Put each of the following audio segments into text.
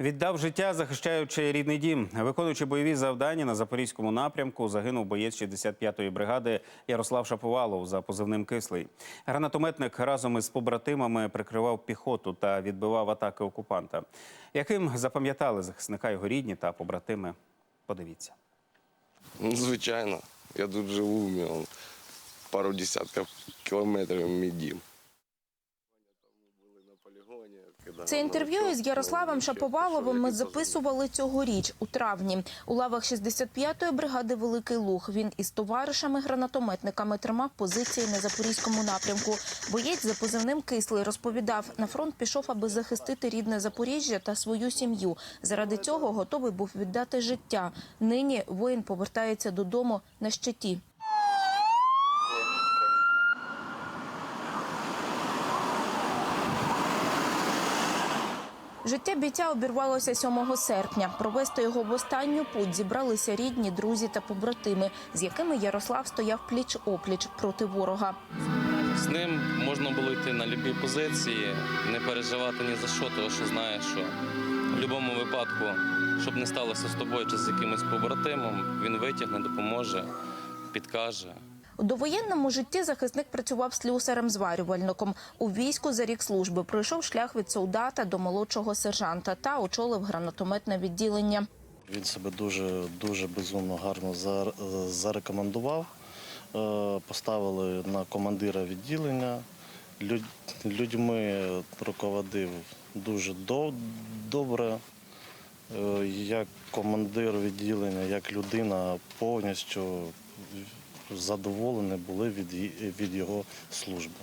Віддав життя, захищаючи рідний дім, виконуючи бойові завдання на запорізькому напрямку, загинув боєць 65-ї бригади Ярослав Шаповалов за позивним кислий. Гранатометник разом із побратимами прикривав піхоту та відбивав атаки окупанта. Яким запам'ятали захисника його рідні та побратими? Подивіться. Ну, звичайно, я тут живу, пару десятків кілометрів мій дім. Це інтерв'ю із Ярославом Шаповаловим ми записували цьогоріч у травні. У лавах 65-ї бригади Великий Луг він із товаришами-гранатометниками тримав позиції на запорізькому напрямку. Боєць за позивним кислий розповідав, на фронт пішов, аби захистити рідне Запоріжжя та свою сім'ю. Заради цього готовий був віддати життя. Нині воїн повертається додому на щиті. Життя бійця обірвалося 7 серпня. Провести його в останню путь зібралися рідні, друзі та побратими, з якими Ярослав стояв пліч опліч проти ворога. З ним можна було йти на любі позиції, не переживати ні за що, тому що знаєш, що в будь-якому випадку, щоб не сталося з тобою чи з якимось побратимом, він витягне, допоможе, підкаже. У довоєнному житті захисник працював слюсарем-зварювальником. У війську за рік служби пройшов шлях від солдата до молодшого сержанта та очолив гранатометне відділення. Він себе дуже дуже безумно гарно зар- зарекомендував. Е, Поставили на командира відділення. Людьми руководив дуже до- добре. Е, Як командир відділення, як людина повністю задоволені були від, від його служби.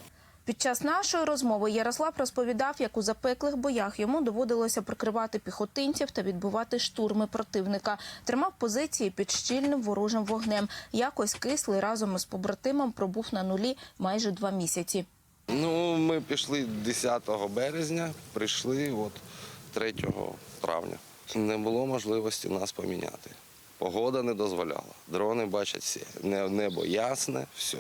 Під час нашої розмови Ярослав розповідав, як у запеклих боях йому доводилося прикривати піхотинців та відбивати штурми противника. Тримав позиції під щільним ворожим вогнем. Якось кислий разом із побратимом пробув на нулі майже два місяці. Ну, ми пішли 10 березня, прийшли от 3 травня. Не було можливості нас поміняти. Погода не дозволяла. Дрони бачать всі. Не- Небо ясне, все.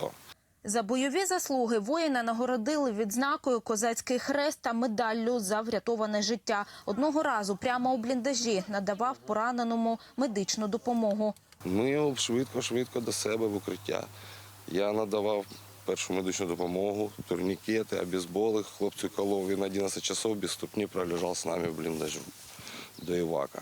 За бойові заслуги воїна нагородили відзнакою козацький хрест та медаллю за врятоване життя. Одного разу прямо у бліндажі надавав пораненому медичну допомогу. Ми його швидко-швидко до себе в укриття. Я надавав першу медичну допомогу, турнікети, обезболи. Хлопцю колов він 11 часов без ступні пролежав з нами в бліндажу до Івака.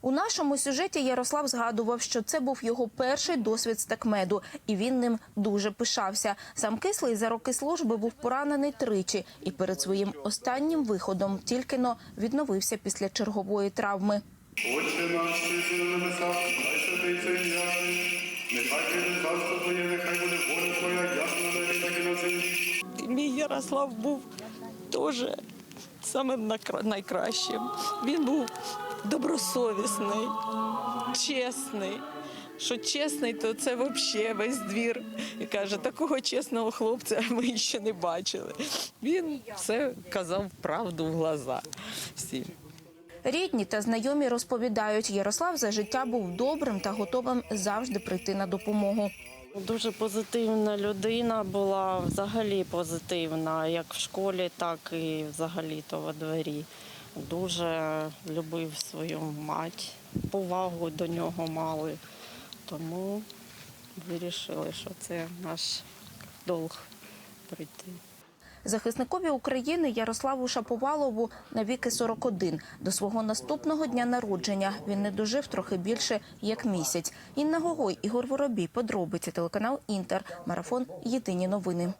У нашому сюжеті Ярослав згадував, що це був його перший досвід стекмеду, і він ним дуже пишався. Сам кислий за роки служби був поранений тричі, і перед своїм останнім виходом тільки но відновився після чергової травми. Отче наш, що єси на небесах, хай святиться ім'я Нехай прийде царство Твоє, нехай буде воля Твоя, як на небі, так і на землі. Мій Ярослав був теж самим найкращим. Він був добросовісний, чесний. Що чесний, то це взагалі весь двір. І каже, такого чесного хлопця ми ще не бачили. Він все казав правду в глаза всім. Рідні та знайомі розповідають, Ярослав за життя був добрим та готовим завжди прийти на допомогу. Дуже позитивна людина була, взагалі позитивна, як в школі, так і взагалі то во дворі. Дуже любив свою мать, повагу до нього мали. Тому вирішили, що це наш долг прийти. Захисникові України Ярославу Шаповалову навіки 41. До свого наступного дня народження він не дожив трохи більше як місяць. Інна Гогой, Ігор Воробій, подробиці телеканал Інтер, марафон Єдині новини.